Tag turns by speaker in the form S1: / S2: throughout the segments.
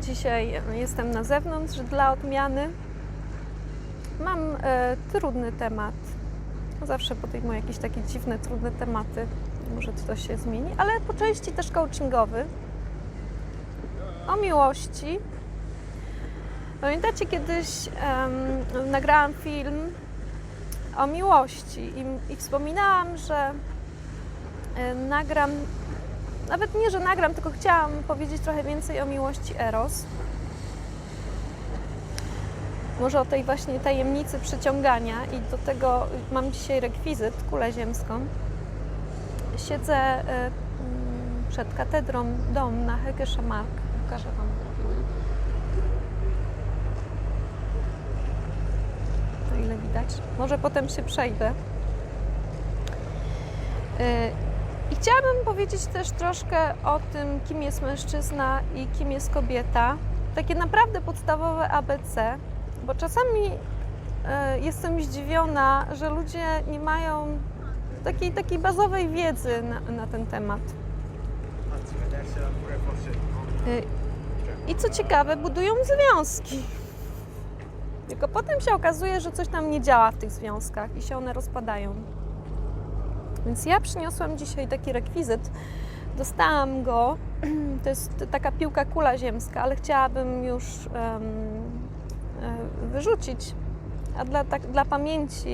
S1: dzisiaj jestem na zewnątrz dla odmiany. Mam e, trudny temat. Zawsze podejmuję jakieś takie dziwne, trudne tematy. Może to się zmieni, ale po części też coachingowy. O miłości. Pamiętacie kiedyś em, nagrałam film o miłości i, i wspominałam, że e, nagram, nawet nie, że nagram, tylko chciałam powiedzieć trochę więcej o miłości Eros. Może o tej właśnie tajemnicy przyciągania i do tego mam dzisiaj rekwizyt, kulę ziemską. Siedzę e, mm, przed katedrą dom na Mark. Pokażę Wam. Ile widać. Może potem się przejdę. I chciałabym powiedzieć też troszkę o tym, kim jest mężczyzna i kim jest kobieta. Takie naprawdę podstawowe ABC, bo czasami e, jestem zdziwiona, że ludzie nie mają takiej, takiej bazowej wiedzy na, na ten temat. E, I co ciekawe, budują związki. Tylko potem się okazuje, że coś tam nie działa w tych związkach i się one rozpadają. Więc ja przyniosłam dzisiaj taki rekwizyt. Dostałam go. To jest taka piłka kula ziemska, ale chciałabym już e, wyrzucić. A dla, tak, dla pamięci,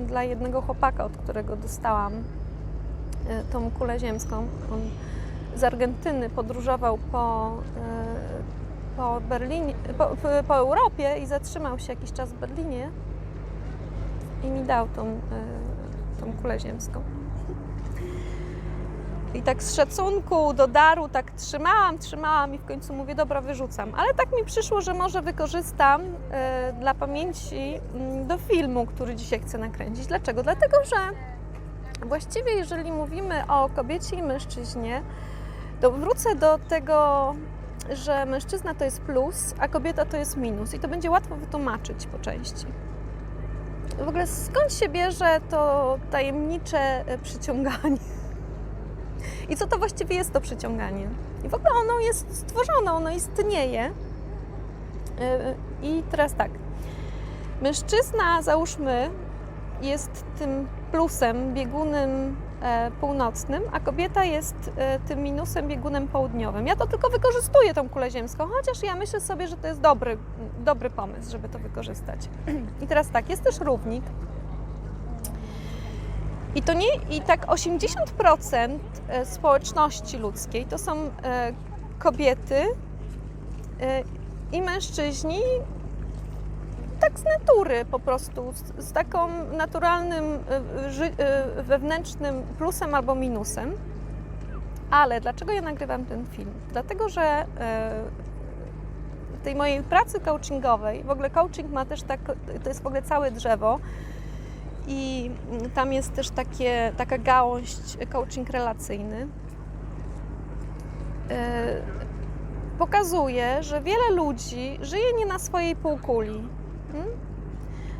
S1: e, dla jednego chłopaka, od którego dostałam e, tą kulę ziemską, on z Argentyny podróżował po, e, po Berlinie, po, po- po Europie i zatrzymał się jakiś czas w Berlinie i mi dał tą, e, tą kulę ziemską. I tak z szacunku do daru tak trzymałam, trzymałam i w końcu mówię, dobra, wyrzucam. Ale tak mi przyszło, że może wykorzystam e, dla pamięci mm, do filmu, który dzisiaj chcę nakręcić. Dlaczego? Dlatego, że właściwie jeżeli mówimy o kobiecie i mężczyźnie, to wrócę do tego, że mężczyzna to jest plus, a kobieta to jest minus. I to będzie łatwo wytłumaczyć po części. W ogóle skąd się bierze to tajemnicze e, przyciąganie? I co to właściwie jest to przyciąganie? I w ogóle ono jest stworzone, ono istnieje. Yy, I teraz tak. Mężczyzna, załóżmy, jest tym plusem, biegunem e, północnym, a kobieta jest e, tym minusem, biegunem południowym. Ja to tylko wykorzystuję tą kulę ziemską, chociaż ja myślę sobie, że to jest dobry, dobry pomysł, żeby to wykorzystać. I teraz tak, jest też równik. I to nie, i tak 80% e, społeczności ludzkiej to są e, kobiety e, i mężczyźni tak z natury po prostu, z, z taką naturalnym e, ży, e, wewnętrznym plusem albo minusem. Ale dlaczego ja nagrywam ten film? Dlatego, że e, w tej mojej pracy coachingowej, w ogóle coaching ma też tak, to jest w ogóle całe drzewo, i tam jest też takie, taka gałąź coaching relacyjny. E, Pokazuje, że wiele ludzi żyje nie na swojej półkuli. Hmm?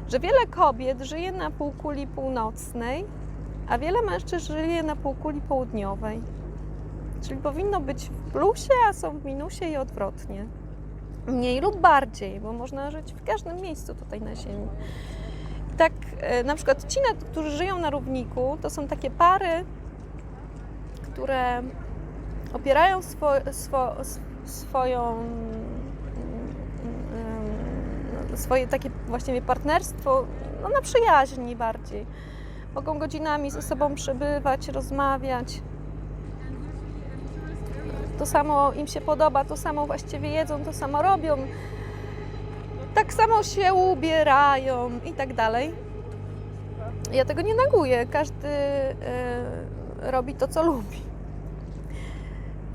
S1: Że wiele kobiet żyje na półkuli północnej, a wiele mężczyzn żyje na półkuli południowej. Czyli powinno być w plusie, a są w minusie i odwrotnie. Mniej lub bardziej, bo można żyć w każdym miejscu tutaj na Ziemi tak e, na przykład ci, którzy żyją na równiku, to są takie pary, które opierają swo, swo, sw- swoją swoje takie właściwie partnerstwo no, na przyjaźni bardziej. Mogą godzinami ze sobą przebywać, rozmawiać. To samo im się podoba, to samo właściwie jedzą, to samo robią tak samo się ubierają i tak dalej. Ja tego nie neguję. Każdy e, robi to, co lubi.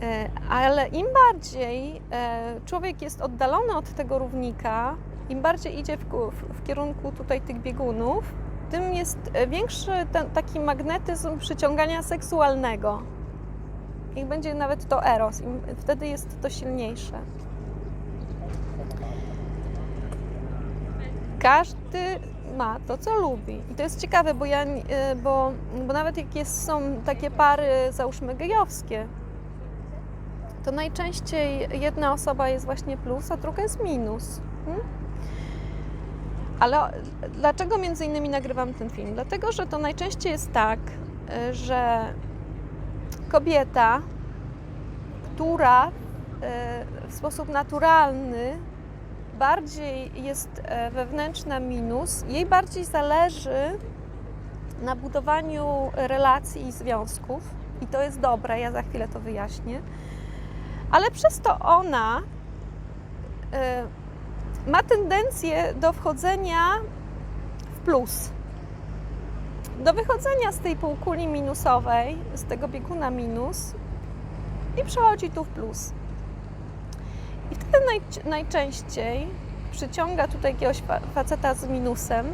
S1: E, ale im bardziej e, człowiek jest oddalony od tego równika, im bardziej idzie w, w, w kierunku tutaj tych biegunów, tym jest e, większy ten, taki magnetyzm przyciągania seksualnego. I będzie nawet to eros, im, wtedy jest to silniejsze. każdy ma to, co lubi. I to jest ciekawe, bo ja, y, bo, bo nawet jak jest, są takie pary, załóżmy gejowskie, to najczęściej jedna osoba jest właśnie plus, a druga jest minus. Hmm? Ale dlaczego między innymi nagrywam ten film? Dlatego, że to najczęściej jest tak, y, że kobieta, która y, w sposób naturalny bardziej jest e, wewnętrzna minus, jej bardziej zależy na budowaniu relacji i związków i to jest dobre, ja za chwilę to wyjaśnię, ale przez to ona y, ma tendencję do wchodzenia w plus. Do wychodzenia z tej półkuli minusowej, z tego bieguna minus i przechodzi tu w plus. I wtedy naj, najczęściej przyciąga tutaj jakiegoś fa- faceta z minusem.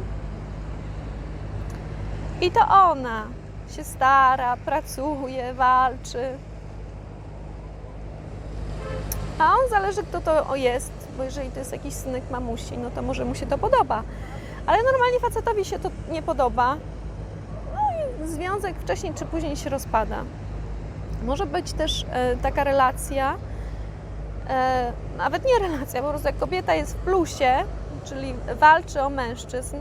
S1: I to ona się stara, pracuje, walczy. A on zależy, kto to jest, bo jeżeli to jest jakiś synek mamusi, no to może mu się to podoba. Ale normalnie facetowi się to nie podoba. No i związek wcześniej czy później się rozpada. Może być też e, taka relacja, e, nawet nie relacja, po prostu jak kobieta jest w plusie, czyli walczy o mężczyzn,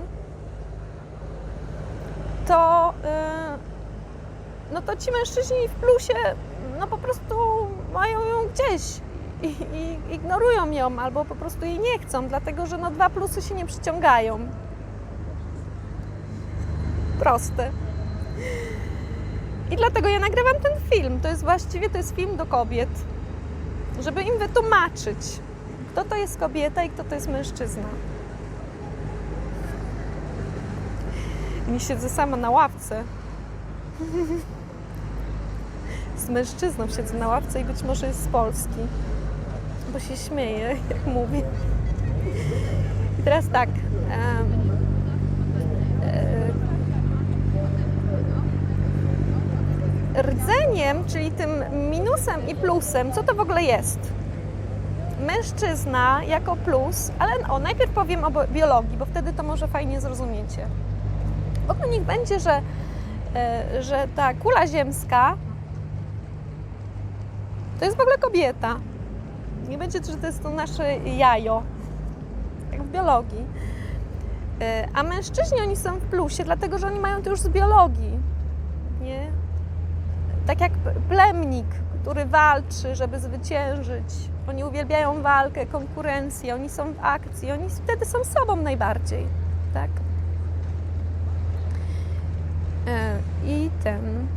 S1: to, e, no to ci mężczyźni w plusie no po prostu mają ją gdzieś i, ignorują ją albo po prostu jej nie chcą, dlatego że no dwa plusy się nie przyciągają. Proste. I dlatego ja nagrywam ten film. To jest właściwie to jest film do kobiet, żeby im wytłumaczyć, kto to jest kobieta i kto to jest mężczyzna. I siedzę sama na ławce. Z mężczyzną siedzę na ławce i być może jest z Polski, bo się śmieje, jak mówię. I teraz tak. e, rdzeniem, czyli tym minusem i plusem, co to w ogóle jest? Mężczyzna jako plus, ale o, najpierw powiem o biologii, bo wtedy to może fajnie zrozumiecie. W ogóle niech będzie, że, e, że ta kula ziemska to jest w ogóle kobieta. Nie będzie, że to jest to nasze jajo, jak w biologii. E, A mężczyźni oni są w plusie, dlatego że oni mają to już z biologii. Nie? Tak jak plemnik, który walczy, żeby zwyciężyć. Oni uwielbiają walkę, konkurencję, oni są w akcji, oni wtedy są sobą najbardziej. Tak? E, I ten.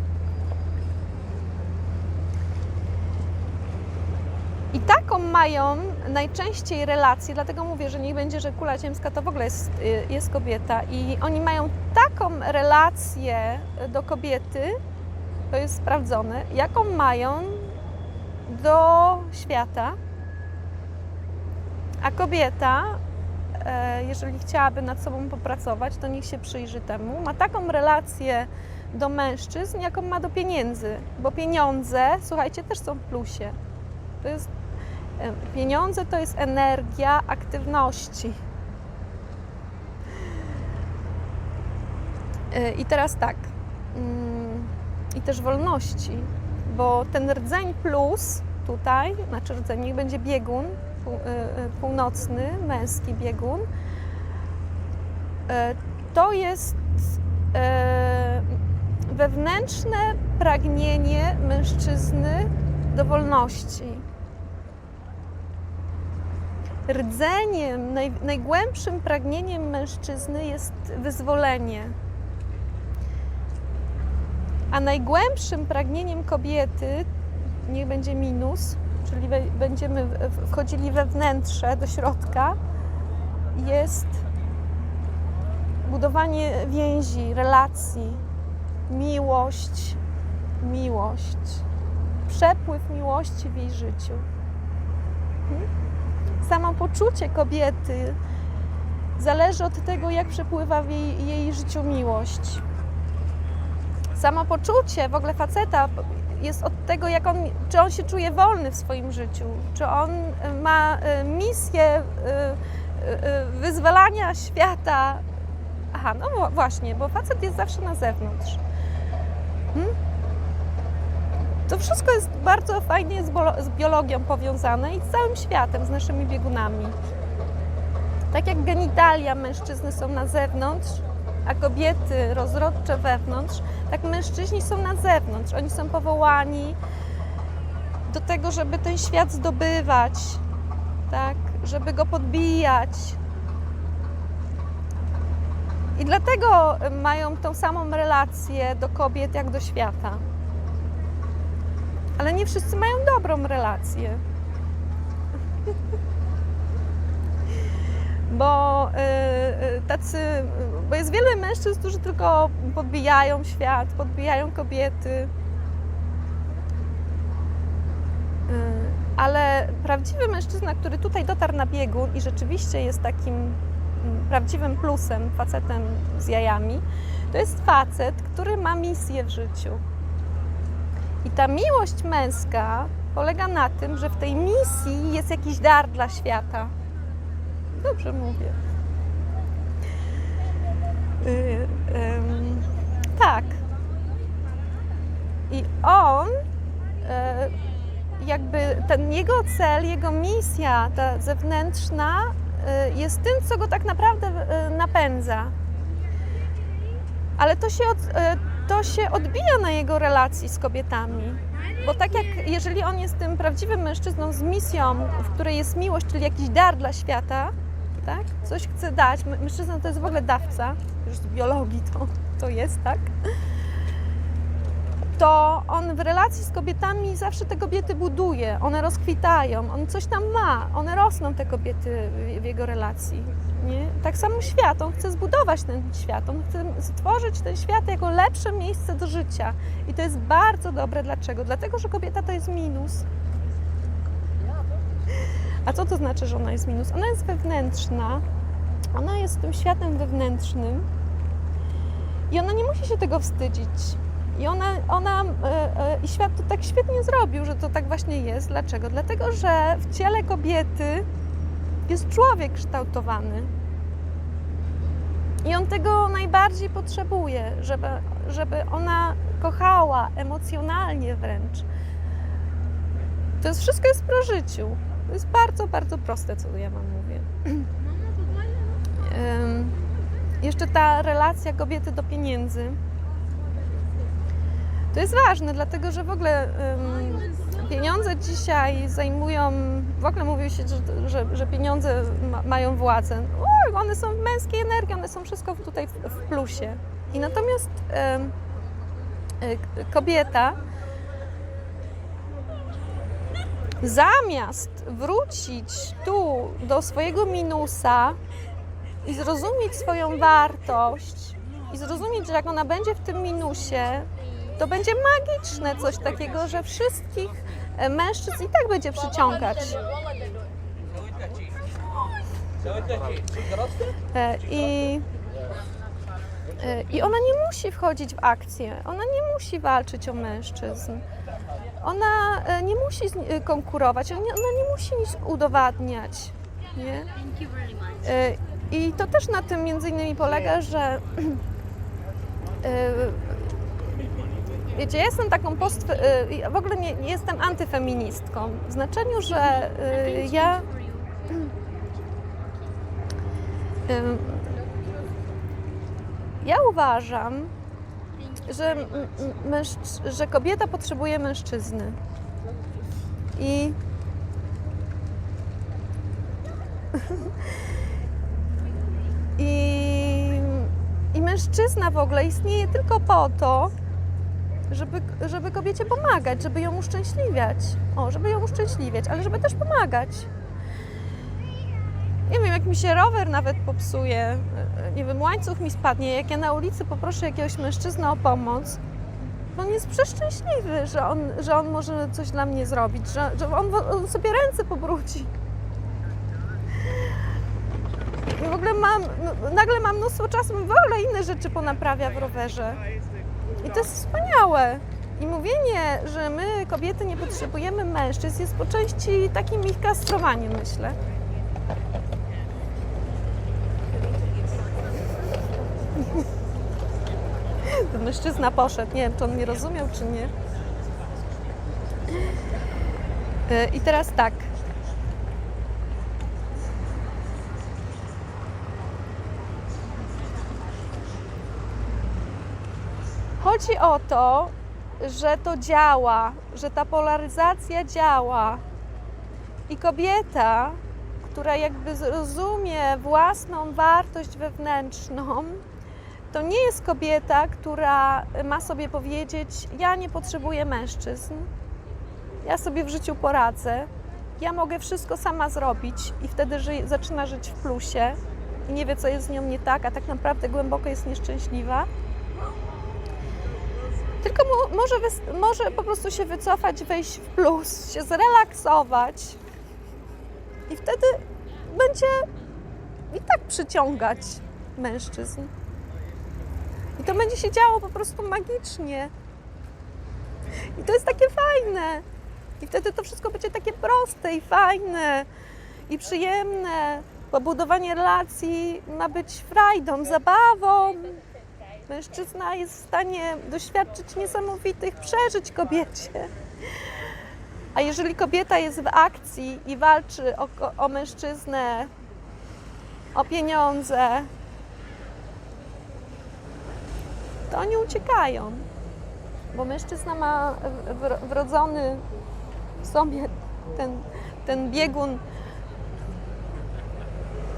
S1: I mają najczęściej relację, dlatego mówię, że niech będzie, że kula ziemska to w ogóle jest, y, jest kobieta. I oni mają taką relację do kobiety, to jest sprawdzone, jaką mają do świata. A kobieta, e, jeżeli chciałaby nad sobą popracować, to niech się przyjrzy temu. Ma taką relację do mężczyzn, jaką ma do pieniędzy, bo pieniądze, słuchajcie, też są w plusie. To jest Pieniądze to jest energia aktywności. E, I teraz tak. mm, I też wolności, bo ten rdzeń plus tutaj, znaczy rdzeń, niech będzie biegun e, e, północny, męski biegun, to jest wewnętrzne pragnienie mężczyzny do wolności rdzeniem, naj, najgłębszym pragnieniem mężczyzny jest wyzwolenie. A najgłębszym pragnieniem kobiety, niech będzie minus, czyli będziemy wchodzili we wnętrze, do środka, jest budowanie więzi, relacji, miłość, miłość, przepływ miłości w jej życiu. Hmm? Samopoczucie kobiety zależy od tego, jak przepływa w jej, jej życiu miłość. Samopoczucie w ogóle faceta jest od tego, jak on, czy on się czuje wolny w swoim życiu, czy on y, ma y, misję y, wyzwalania świata. Aha, no właśnie, bo facet jest zawsze na zewnątrz. Hmm? To wszystko jest bardzo fajnie z, biologią powiązane i z całym światem, z naszymi biegunami. Tak jak genitalia mężczyzny są na zewnątrz, a kobiety rozrodcze wewnątrz, tak mężczyźni są na zewnątrz. Oni są powołani do tego, żeby ten świat zdobywać, tak, żeby go podbijać. I dlatego mają tą samą relację do kobiet jak do świata. Ale nie wszyscy mają dobrą relację. Bo y, y, tacy, bo jest wiele mężczyzn, którzy tylko podbijają świat, podbijają kobiety. Y, Ale prawdziwy mężczyzna, który tutaj dotarł na biegun i rzeczywiście jest takim mm, prawdziwym plusem, facetem z jajami, to jest facet, który ma misję w życiu. I ta miłość męska polega na tym, że w tej misji jest jakiś dar dla świata. Dobrze mówię. Y, ym, tak. I on, y, jakby ten jego cel, jego misja, ta zewnętrzna, y, jest tym, co go tak naprawdę y, napędza. Ale to się, od, to się odbija na jego relacji z kobietami. Bo tak jak jeżeli on jest tym prawdziwym mężczyzną z misją, w której jest miłość, czyli jakiś dar dla świata, tak? Coś chce dać. Mę- Mężczyzna to jest w ogóle dawca, już z biologii to, to jest, tak? To on w relacji z kobietami zawsze te kobiety buduje, one rozkwitają, on coś tam ma, one rosną te kobiety w jego relacji. Nie? Tak samo świat, on chce zbudować ten świat, on chce stworzyć ten świat jako lepsze miejsce do życia. I to jest bardzo dobre. Dlaczego? Dlatego, że kobieta to jest minus. A co to znaczy, że ona jest minus? Ona jest wewnętrzna, ona jest tym światem wewnętrznym i ona nie musi się tego wstydzić. I ona, ona e, e, i świat to tak świetnie zrobił, że to tak właśnie jest. Dlaczego? Dlatego, że w ciele kobiety jest człowiek kształtowany. I on tego najbardziej potrzebuje, żeby, żeby ona kochała emocjonalnie wręcz. To jest wszystko jest w prożyciu. To jest bardzo, bardzo proste, co ja Wam mówię. Ym, Jeszcze ta relacja kobiety do pieniędzy. To jest ważne, dlatego że w ogóle ym, pieniądze dzisiaj zajmują, w ogóle mówi się, że, że, że pieniądze ma, mają władzę. One są męskiej energii, one są wszystko tutaj w, w plusie. I natomiast ym, y, kobieta zamiast wrócić tu do swojego minusa i zrozumieć swoją wartość i zrozumieć, że jak ona będzie w tym minusie, to będzie magiczne coś takiego, że wszystkich e, mężczyzn i tak będzie przyciągać. E, I, e, I ona nie musi wchodzić w akcję, ona nie musi walczyć o mężczyzn. Ona e, nie musi e, konkurować, ona nie, musi nic udowadniać. Nie? E, I to też na tym między innymi polega, że e, wiecie, ja jestem taką post... ja w ogóle nie, jestem antyfeministką, w znaczeniu, że e, ja Ja uważam, że, że kobieta potrzebuje mężczyzny. I. I, I mężczyzna w ogóle istnieje tylko po to, żeby, żeby kobiecie pomagać, żeby ją uszczęśliwiać. O, żeby ją uszczęśliwiać, ale żeby też pomagać nie wiem, jak mi się rower nawet popsuje, nie wiem, łańcuch mi spadnie, jak ja na ulicy poproszę jakiegoś mężczyznę o pomoc, on jest przeszczęśliwy, że on, że on może coś dla mnie zrobić, że, że on, on sobie ręce pobrudzi. I w ogóle mam, no, nagle mam mnóstwo czasu, w ogóle inne rzeczy ponaprawia w rowerze. I to jest wspaniałe. I mówienie, że my kobiety nie potrzebujemy mężczyzn jest po części takim ich kastrowaniem, myślę. Ten mężczyzna poszedł. Nie wiem, czy on mnie rozumiał, czy nie. Y, I teraz tak. Chodzi o to, że to działa, że ta polaryzacja działa. I kobieta, która jakby zrozumie własną wartość wewnętrzną, to nie jest kobieta, która ma sobie powiedzieć: Ja nie potrzebuję mężczyzn, ja sobie w życiu poradzę, ja mogę wszystko sama zrobić, i wtedy żyje, zaczyna żyć w plusie i nie wie, co jest z nią nie tak, a tak naprawdę głęboko jest nieszczęśliwa. Tylko mo, może, może po prostu się wycofać, wejść w plus, się zrelaksować i wtedy będzie i tak przyciągać mężczyzn. I to będzie się działo po prostu magicznie. I to jest takie fajne. I wtedy to wszystko będzie takie proste i fajne i przyjemne. Bo budowanie relacji ma być frajdą, zabawą. Mężczyzna jest w stanie doświadczyć niesamowitych przeżyć kobiecie. A jeżeli kobieta jest w akcji i walczy o, o mężczyznę, o pieniądze, to oni uciekają. Bo mężczyzna ma wrodzony w sobie ten, ten biegun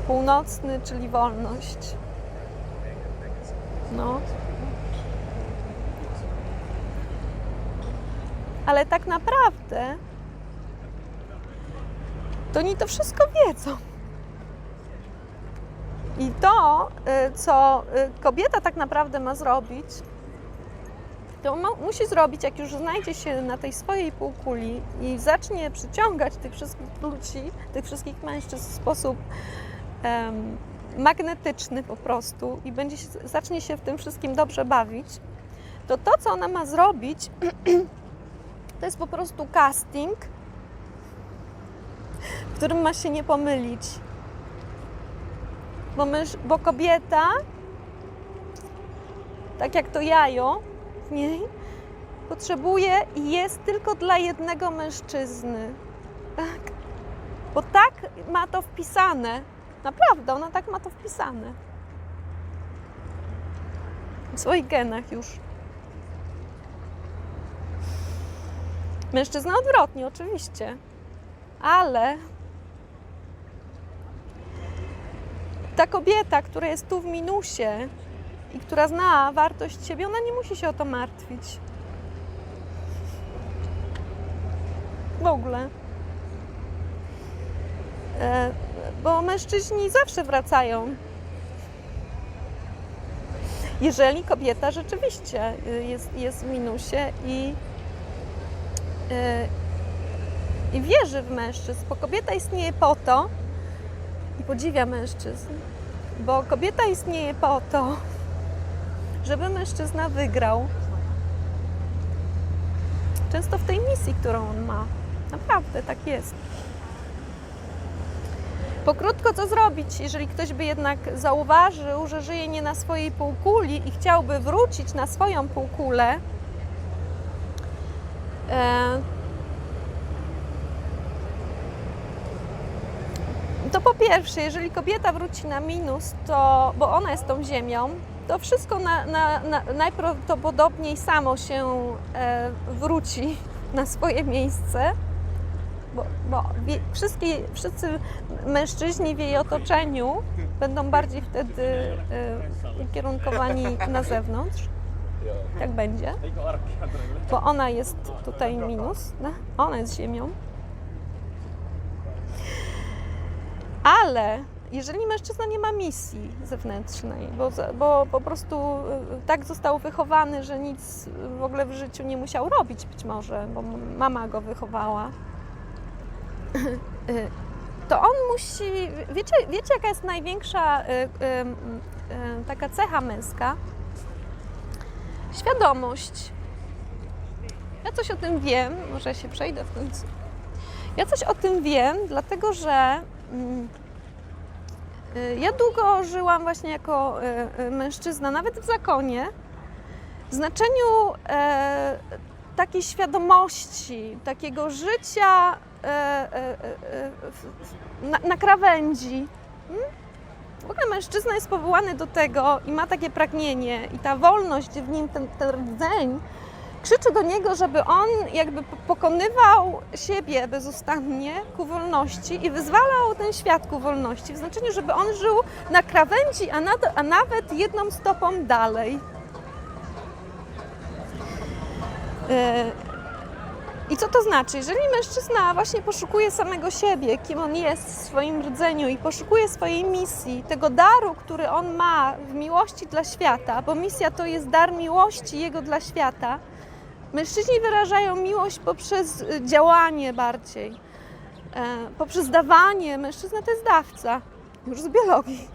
S1: północny, czyli wolność. No. Ale tak naprawdę to oni to wszystko wiedzą. I to, y, co y, kobieta tak naprawdę ma zrobić, to ma, musi zrobić, jak już znajdzie się na tej swojej półkuli i zacznie przyciągać tych wszystkich ludzi, tych wszystkich mężczyzn w sposób em, magnetyczny po prostu i będzie się, zacznie się w tym wszystkim dobrze bawić, to to, co ona ma zrobić, to jest po prostu casting, w którym ma się nie pomylić. Bo, mysz, bo kobieta, tak jak to jajo w niej, potrzebuje i jest tylko dla jednego mężczyzny. Tak. Bo tak ma to wpisane. Naprawdę, ona tak ma to wpisane. W swoich genach już. Mężczyzna odwrotnie, oczywiście. Ale ta kobieta, która jest tu w minusie i która zna wartość siebie, ona nie musi się o to martwić. W ogóle. E, bo mężczyźni zawsze wracają. Jeżeli kobieta rzeczywiście y, jest, jest w minusie i, y, i wierzy w mężczyzn, bo kobieta istnieje po to i podziwia mężczyzn, bo kobieta istnieje po to, żeby mężczyzna wygrał. Często w tej misji, którą on ma. Naprawdę tak jest. Pokrótko co zrobić, jeżeli ktoś by jednak zauważył, że żyje nie na swojej półkuli i chciałby wrócić na swoją półkulę, e, to po pierwsze, jeżeli kobieta wróci na minus, to, bo ona jest tą ziemią, to wszystko na, na, na, najprawdopodobniej samo się e, wróci na swoje miejsce bo, wszystkie, wszyscy mężczyźni w jej otoczeniu będą bardziej wtedy y, ukierunkowani na zewnątrz. Tak będzie. Bo ona jest tutaj minus, no? ona jest ziemią. Ale jeżeli mężczyzna nie ma misji zewnętrznej, bo, bo po prostu y, tak został wychowany, że nic w ogóle w życiu nie musiał robić być może, bo mama go wychowała, to on musi. Wiecie, wiecie jaka jest największa y, y, y, taka cecha męska? Świadomość. Ja coś o tym wiem, może się przejdę w końcu. Ja coś o tym wiem, dlatego że mm, ja długo żyłam właśnie jako mężczyzna, nawet w zakonie, w znaczeniu e, takiej świadomości, takiego życia na, na krawędzi. Hmm? W ogóle mężczyzna jest powołany do tego i ma takie pragnienie i ta wolność w nim, ten, ten rdzeń, krzyczy do niego, żeby on jakby po- pokonywał siebie bezustannie ku wolności i wyzwalał ten świat ku wolności, w znaczeniu, żeby on żył na krawędzi, a, nad, a nawet jedną stopą dalej. I co to znaczy? Jeżeli mężczyzna właśnie poszukuje samego siebie, kim on jest w swoim rdzeniu i poszukuje swojej misji, tego daru, który on ma w miłości dla świata, bo misja to jest dar miłości jego dla świata, mężczyźni wyrażają miłość poprzez y, działanie bardziej, e, poprzez dawanie. Mężczyzna to jest dawca, już z biologii.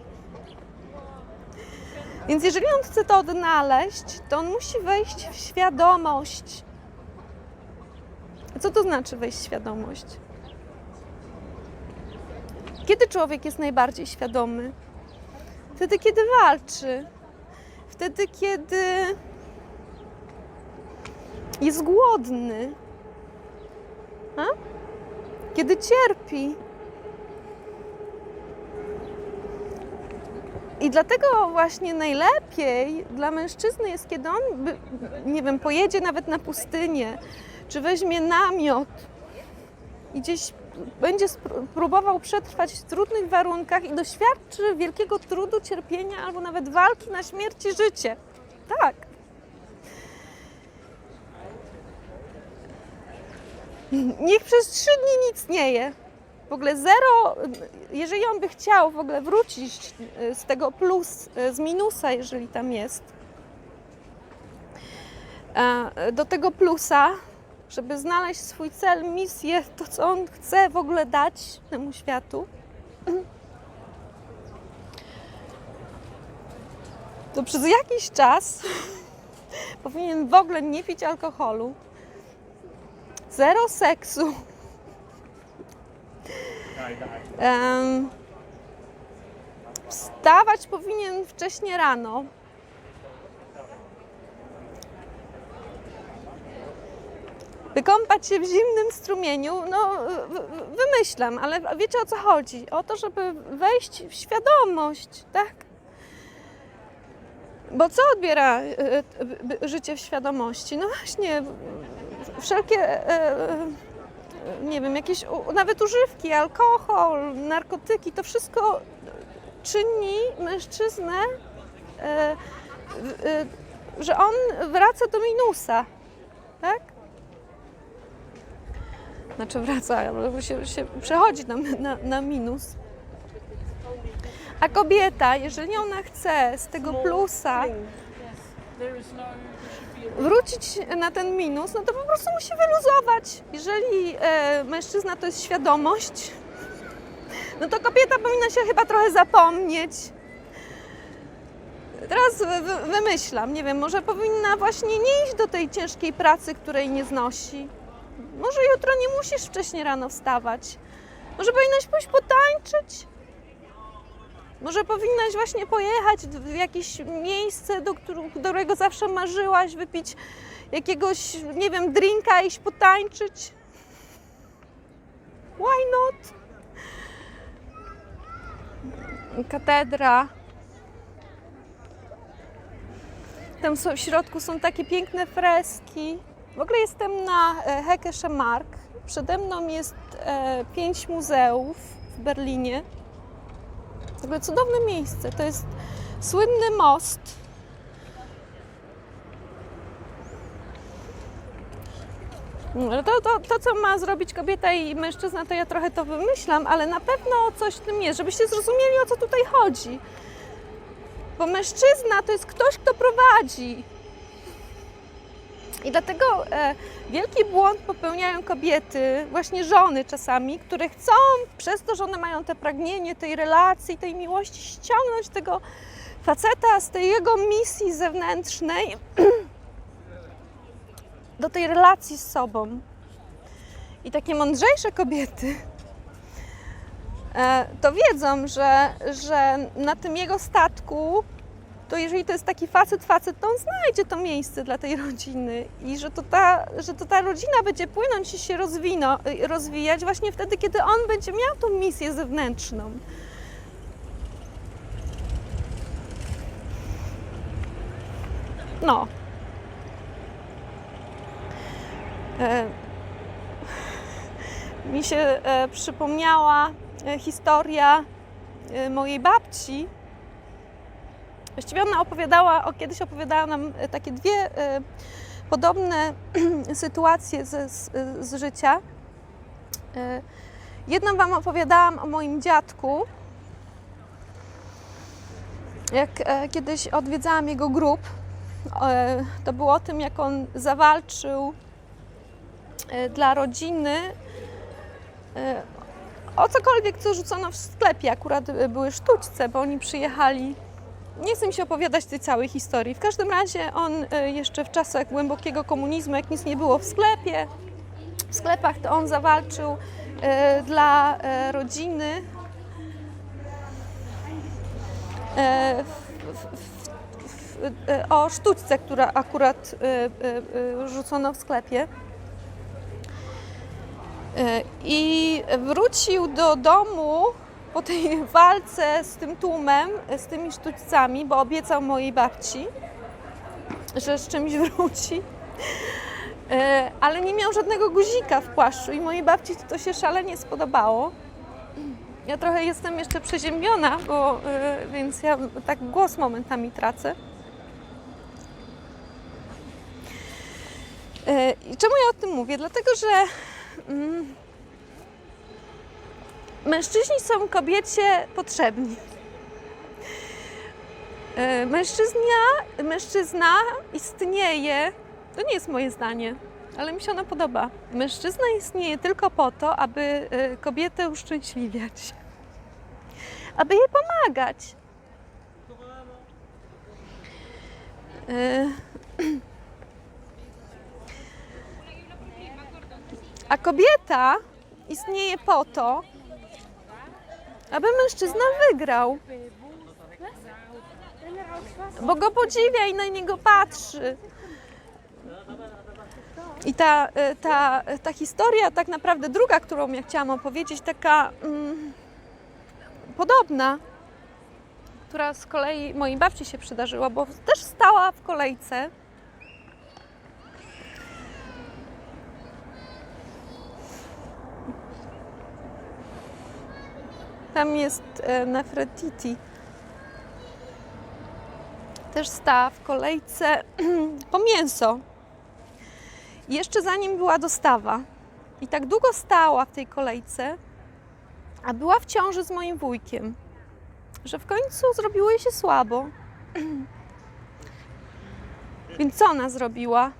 S1: Więc jeżeli on chce to odnaleźć, to on musi wejść w świadomość. Co to znaczy wejść świadomość? Kiedy człowiek jest najbardziej świadomy? Wtedy, kiedy walczy. Wtedy, kiedy jest głodny. A? Kiedy cierpi. I dlatego właśnie najlepiej dla mężczyzny jest, kiedy on, nie wiem, pojedzie nawet na pustynię, czy weźmie namiot i gdzieś będzie próbował przetrwać w trudnych warunkach i doświadczy wielkiego trudu, cierpienia albo nawet walki na śmierć i życie. Tak. Niech przez trzy dni nic nie je. W ogóle zero, jeżeli on by chciał w ogóle wrócić y, z tego plus, y, z minusa, jeżeli tam jest, e, do tego plusa, żeby znaleźć swój cel, misję, to co on chce w ogóle dać temu światu, to przez jakiś czas powinien w ogóle nie pić alkoholu, zero seksu, Em, wstawać powinien wcześnie rano. Wykąpać się w zimnym strumieniu, no wymyślam, ale wiecie o co chodzi? O to, żeby wejść w świadomość, tak? Bo co odbiera e, e, życie w świadomości? No właśnie, wszelkie e, nie wiem, jakieś nawet używki, alkohol, narkotyki, to wszystko czyni mężczyznę, że on wraca do minusa, tak? Znaczy wraca, ale się, się przechodzi na, na, na minus. A kobieta, jeżeli ona chce z tego plusa wrócić na ten minus, no to po prostu musi wyluzować. Jeżeli e, mężczyzna to jest świadomość, no to kobieta powinna się chyba trochę zapomnieć. Teraz wy- wy- wymyślam, nie wiem, może powinna właśnie nie iść do tej ciężkiej pracy, której nie znosi. Może jutro nie musisz wcześniej rano wstawać. Może powinnaś pójść potańczyć. Może powinnaś właśnie pojechać w jakieś miejsce, do którego, zawsze marzyłaś, wypić jakiegoś, nie wiem, drinka, iść potańczyć. Why not? Katedra. Tam w środku są takie piękne freski. W ogóle jestem na e, Hekesche Mark. Przede mną jest e, pięć muzeów w Berlinie. W ogóle cudowne miejsce. To jest słynny most. To, to, to, co ma zrobić kobieta i mężczyzna, to ja trochę to wymyślam, ale na pewno coś w tym jest, żebyście zrozumieli, o co tutaj chodzi. Bo mężczyzna to jest ktoś, kto prowadzi. I dlatego e, wielki błąd popełniają kobiety, właśnie żony czasami, które chcą przez to, że one mają te pragnienie tej relacji, tej miłości, ściągnąć tego faceta z tej jego misji zewnętrznej do tej relacji z sobą. I takie mądrzejsze kobiety e, to wiedzą, że, że na tym jego statku to jeżeli to jest taki facet, facet, to on znajdzie to miejsce dla tej rodziny i że to ta, że to ta rodzina będzie płynąć i się rozwino, y, rozwijać właśnie wtedy, kiedy on będzie miał tą misję zewnętrzną. No. E, mi się e, przypomniała e, historia e, mojej babci. Właściwie ona opowiadała, o, kiedyś opowiadała nam e, takie dwie e, podobne sytuacje z, z, z życia. E, jedną Wam opowiadałam o moim dziadku. Jak kiedyś odwiedzałam jego grób, to było o tym, jak on zawalczył dla rodziny o cokolwiek, co rzucono w sklepie. Akurat były sztućce, bo oni przyjechali. Nie chcę mi się opowiadać tej całej historii. W każdym razie on e, jeszcze w czasach głębokiego komunizmu, jak nic nie było w sklepie, w sklepach, to on zawalczył e, dla e, rodziny. O sztućce, która akurat rzucono w sklepie. I wrócił do domu po tej walce z tym tłumem, z tymi sztućcami, bo obiecał mojej babci, że z czymś wróci. E, Ale nie miał żadnego guzika w płaszczu i mojej babci to się szalenie spodobało. Ja trochę jestem jeszcze przeziębiona, bo, e, więc ja tak głos momentami tracę. E, I czemu ja o tym mówię? Dlatego, że mm, mężczyźni są kobiecie potrzebni. E, Mężczyznia, mężczyzna istnieje, to nie jest moje zdanie, ale mi się ona podoba. Mężczyzna istnieje tylko po to, aby e, kobietę uszczęśliwiać, aby jej pomagać. E, A kobieta istnieje po to, aby mężczyzna wygrał. Bo go podziwia i na niego patrzy. I ta, y, ta, ta historia, tak naprawdę druga, którą ja chciałam opowiedzieć, taka mm, podobna, która z kolei mojej babci się przydarzyła, bo też stała w kolejce. Tam jest e, Nefertiti. Też stała w kolejce po mięso. Jeszcze zanim była dostawa. I tak długo stała w tej kolejce, a była w ciąży z moim wujkiem, że w końcu zrobiło jej się słabo. Więc co ona zrobiła?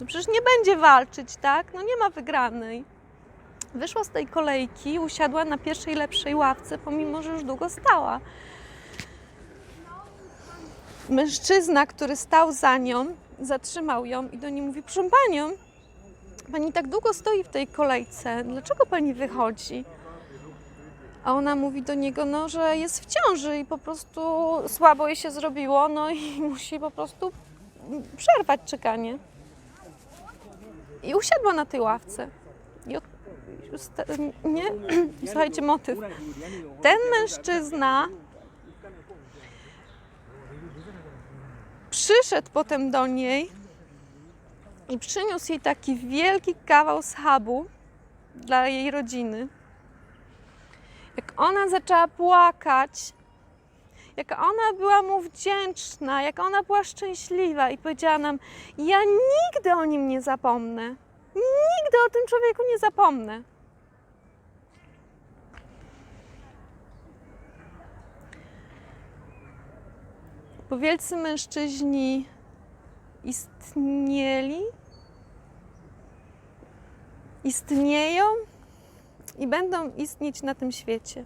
S1: No przecież nie będzie walczyć, tak? No nie ma wygranej. Wyszła z tej kolejki, usiadła na pierwszej lepszej ławce, pomimo że już długo stała. Mężczyzna, który stał za nią, zatrzymał ją i do niej mówi: Proszę panią, pani tak długo stoi w tej kolejce, dlaczego pani wychodzi? A ona mówi do niego, no, że jest w ciąży i po prostu słabo jej się zrobiło, no i musi po prostu przerwać czekanie. I usiadła na tej ławce. Nie? Słuchajcie, motyw. Ten mężczyzna przyszedł potem do niej i przyniósł jej taki wielki kawał schabu dla jej rodziny. Jak ona zaczęła płakać, jak ona była mu wdzięczna, jak ona była szczęśliwa i powiedziała nam: Ja nigdy o nim nie zapomnę. Nigdy o tym człowieku nie zapomnę. Bo wielcy mężczyźni istnieli, istnieją i będą istnieć na tym świecie.